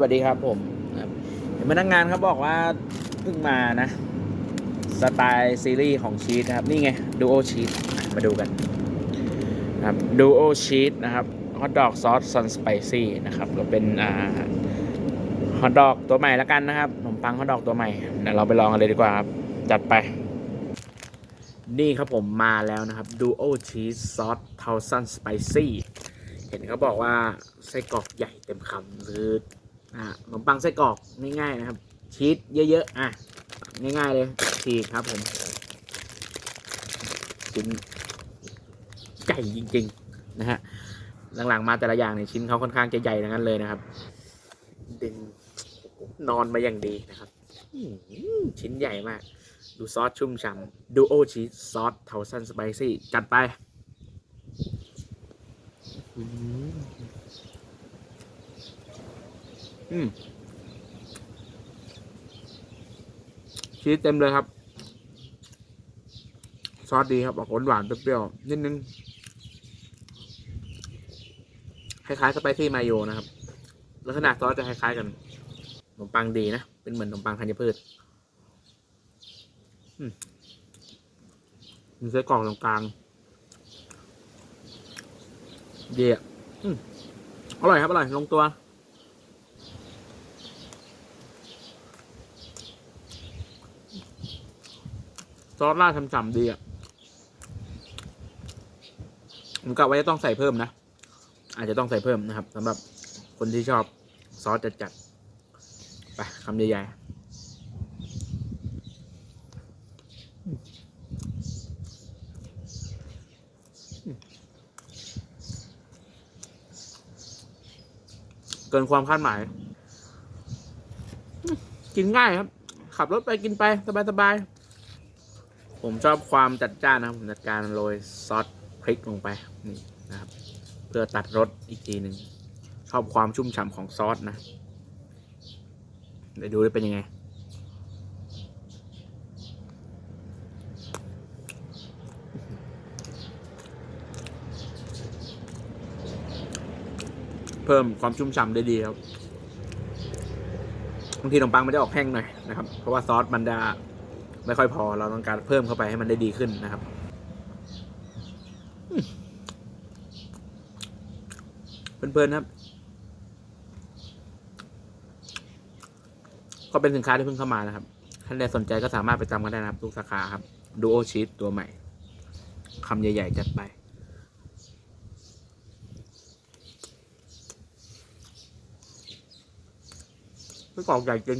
สวัสดีครับผมเห็นพนักงานเขาบอกว่าเพิ่งมานะ สไตล์ซีรีส์ของชีสนะครับ นี่ไงดูโอชีสมาดูกันครับดูโอชีสนะครับฮอทดอกซอสซอนสไปซี่นะครับก็เป็นอ่าฮอทดอกตัวใหม่แล้วกันนะครับขนมปังฮอทดอกตัวใหม่เดี๋ยวเราไปลองกันเลยดีกว่าครับ จัดไป นี่ครับผมมาแล้วนะครับดูโอชีสซอสเทาซันสไปซี่เห็นเขาบอกว่าไส้กรอกใหญ่เต็มคำคือ อ่าขนมปังไส้กรอกง่ายๆนะครับ ชีสเยอะๆอะง่ายๆเลยฉีกครับผมชิ้นใหญ่จริง ๆ นะฮะหลังๆมาแต่ละอย่างเนี่ยชิ้นเขาค่อนข้างจะใหญ่ทั้งนั้นเลยนะครับดึงนอนมาอย่างดีนะครับชิ้นใหญ่มาก ดูซอสชุ่มฉ่ำดูโอชีสซอสเทาซันสไปซี่จัดไป อืม อืมชีสเต็มเลยครับ ซอสดีครับออกหวานๆเปรี้ยวๆนิดนึง คล้ายๆสไปซี่มาโยนะครับ ลักษณะซอสจะคล้ายๆกันขนมปังดีนะ เป็นเหมือนขนมปังธัญพืชมีไส้กรอกตรงกลางเดียอืมอร่อยครับ อร่อย ลงตัว ซอสราดฉ่ำๆดีอะผมกะว่าจะต้องใส่เพิ่มนะ อาจจะต้องใส่เพิ่มนะครับสำหรับคนที่ชอบซอสจัดๆไปคำใหญ่ๆเกินความคาดหมาย กินง่ายครับ ขับรถไปกินไป สบายๆ ผมชอบความจัดจ้านนะครับผมจัดการโรยซอสพริกลงไปนี่นะครับ เพื่อตัดรสอีกทีหนึ่งชอบความชุ่มฉ่ำของซอสนะเดี๋ยวดูได้เป็นยังไง เพิ่มความชุ่มฉ่ำได้ดีครับบางทีขนมปังมันจะออกแห้งหน่อยนะครับ เพราะว่าซอสมันจะ ไม่ค่อยพอเราต้องการเพิ่มเข้าไปให้มันได้ดีขึ้นนะครับเพลินๆครับ ก็เป็นสินค้าที่เพิ่งเข้ามานะครับท่านใดสนใจก็สามารถไปจำกันได้นะครับทุกสาขาครับดูโอชีสตัวใหม่คำใหญ่ ๆ จัดไปไส้กรอกใหญ่จริง